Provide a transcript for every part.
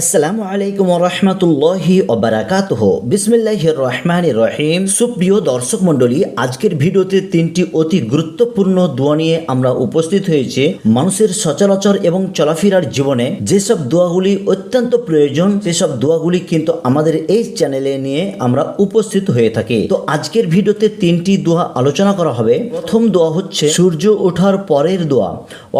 আসসালামু আলাইকুম রহমতুল্লাহি ওবারাকাতহ। বিসমিল্লাহির রহমান রহিম সুপ্রিয় দর্শক মণ্ডলী, আজকের ভিডিওতে তিনটি অতি গুরুত্বপূর্ণ দোয়া নিয়ে আমরা উপস্থিত হয়েছে। মানুষের সচরাচর এবং চলাফেরার জীবনে যেসব দোয়াগুলি অত্যন্ত প্রয়োজন, সেসব দোয়াগুলি কিন্তু আমাদের এই চ্যানেলে নিয়ে আমরা উপস্থিত হয়ে থাকি। তো আজকের ভিডিওতে তিনটি দোয়া আলোচনা করা হবে। প্রথম দোয়া হচ্ছে, সূর্য ওঠার পরের দোয়া।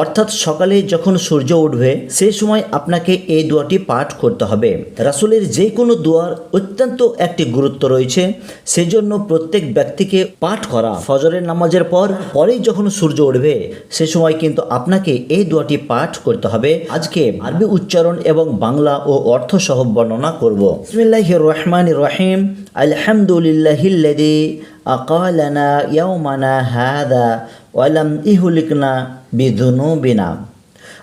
অর্থাৎ সকালে যখন সূর্য উঠবে সেই সময় আপনাকে এই দোয়াটি পাঠ করতে হবে। রাসুলের যে কোনো দোয়ার অত্যন্ত একটি গুরুত্ব রয়েছে, সেজন্য প্রত্যেক ব্যক্তিকে পাঠ করা। ফজরের নামাজের পর, পরেই যখন সূর্য উঠবে, সে সময় কিন্তু আপনাকে এই দোয়াটি পাঠ করতে হবে। আজকে আরবি উচ্চারণ এবং বাংলা ও অর্থ সহ বর্ণনা করব। বিসমিল্লাহির রহমানির রহিম। আলহামদুলিল্লাহিল্লাযী আকালানা ইয়াওমানা হাদা ওয়ালাম ইহলিকনা বিদুনুবিনা।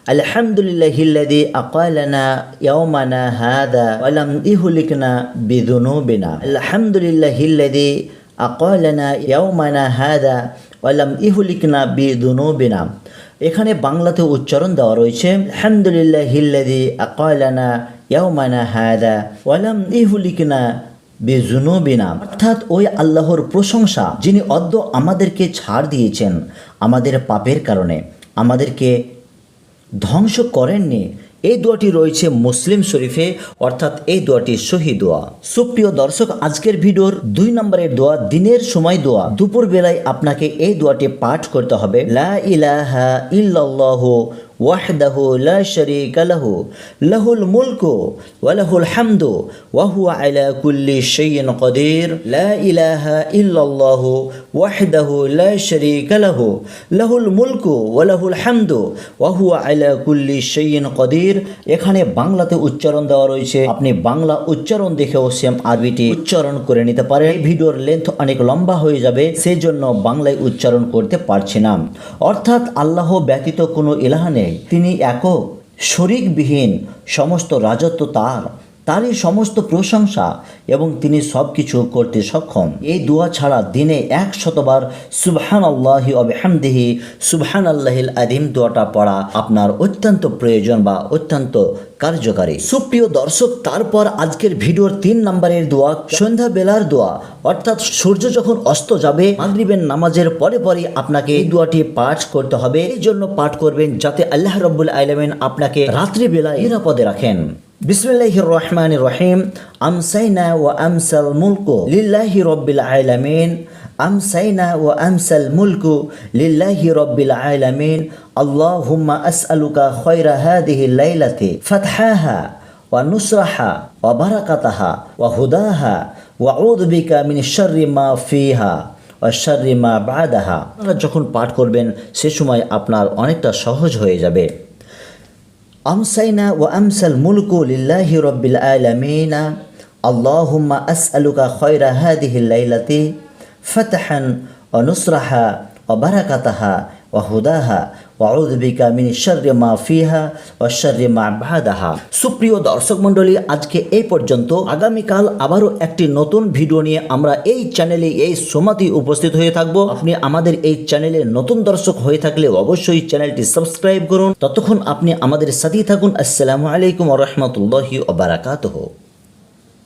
আলহামদুলিল্লাহ হিল্লাদি আকালানা ইয়াওমানা হাদা ওয়ালাম ইহুলিকনা বিদুনুবিনা। আলহামদুলিল্লাহ হিল্লাদি আকালানা ইয়াওমানা হাদা ওয়ালাম ইহুলিকনা বিদুনুবিনা। এখানে বাংলাতে উচ্চারণ দেওয়া রয়েছে, আলহামদুলিল্লাহ হিল্লাদি আকালানা ইয়াওমানা হাদা ওয়ালাম ইহুলিকনা বেজুনুবিনা অর্থাৎ ওই আল্লাহর প্রশংসা যিনি অদ্য আমাদেরকে ছাড় দিয়েছেন আমাদের পাপের কারণে, আমাদেরকে ধ্বংস করেননি। এই দোয়াটি রয়েছে মুসলিম শরীফে, অর্থাৎ এই দোয়াটি শহীদ দোয়া। সুপ্রিয় দর্শক, আজকের ভিডিওর দুই নম্বরের দোয়া, দিনের সময় দোয়া। দুপুর বেলায় আপনাকে এই দোয়াটি পাঠ করতে হবে। লা ইলাহা ইল্লাল্লাহু লাহু, লাহুল মুলকু ওয়া লাহুল হামদু ওয়া হুয়া আলা কুল্লি শাইইন কাদির। লা ইলাহা ইল্লাল্লাহু ওয়াহদাহু লা শারীকা লাহু, লাহুল মুলকু ওয়া লাহুল হামদু ওয়া হুয়া আলা কুল্লি শাইইন কাদির। এখানে বাংলাতে উচ্চারণ দেওয়া রয়েছে। আপনি বাংলা উচ্চারণ দেখেও সেম আরবিটি উচ্চারণ করে নিতে পারেন। এই ভিডিওর লেন্থ অনেক লম্বা হয়ে যাবে সেই জন্য বাংলায় উচ্চারণ করতে পারছি না। অর্থাৎ আল্লাহ ব্যতীত কোনো ইলাহা নেই। তিনি একক শরিকবিহীন সমস্ত রাজত্ব তার। তারই সমস্ত প্রশংসা এবং তিনি সব কিছু করতে সক্ষম। এই দোয়া ছাড়া দিনে এক শতবার সুবহান আল্লাহি অবহামদিহি সুবহান আল্লাহিল আদিম দোয়াটা পড়া আপনার অত্যন্ত প্রয়োজন বা অত্যন্ত কার্যকারী। সুপ্রিয় দর্শক, তারপর আজকের ভিডিওর তিন নম্বরের দোয়া সন্ধ্যা বেলার দোয়া, অর্থাৎ সূর্য যখন অস্ত যাবে, মাগরিবের নামাজের পরে পরে আপনাকে এই দোয়াটি পাঠ করতে হবে। এই জন্য পাঠ করবেন যাতে আল্লাহ রব্বুল আলমেন আপনাকে রাত্রিবেলা নিরাপদে রাখেন। বিসমিল্লাহির রহমানির রহিম। আমসাইনা ও আমসাল মুলকু লিল্লাহি রব্বিল আলামিন। আমসাইনা ও আমসাল মুলকু লিল্লাহি রব্বিল আলামিন। আল্লাহুম্মা আসআলুকা খয়রা হাদিহি লাইলাতি ফাতহাহা ওয়া নুসরাহা ওয়া বারাকাতাহা ওয়া হুদাহা ওয়া আউযু বিকা মিন শাররি মা ফিহা শাররি মা বাদাহা। আপনারা যখন পাঠ করবেন, সে সময় আপনার অনেকটা সহজ হয়ে যাবে। أمسينا وأمسى الملك لله رب العالمين. اللهم أسألك خير هذه الليلة فتحا ونصرها وبركتها وهداها ওয়াউদ্দিকা মিন শর্রে মা ফিহা ও মা সুপ্রিয় দর্শক মণ্ডলী, আজকে এই পর্যন্ত আগামীকাল আবারও একটি নতুন ভিডিও নিয়ে আমরা এই চ্যানেলে এই সোমাতি উপস্থিত হয়ে থাকব। আপনি আমাদের এই চ্যানেলে নতুন দর্শক হয়ে থাকলে অবশ্যই চ্যানেলটি সাবস্ক্রাইব করুন। ততক্ষণ আপনি আমাদের সাথেই থাকুন। আসসালামু আলাইকুম রহমতুল্লাহি ওবরাকাতহ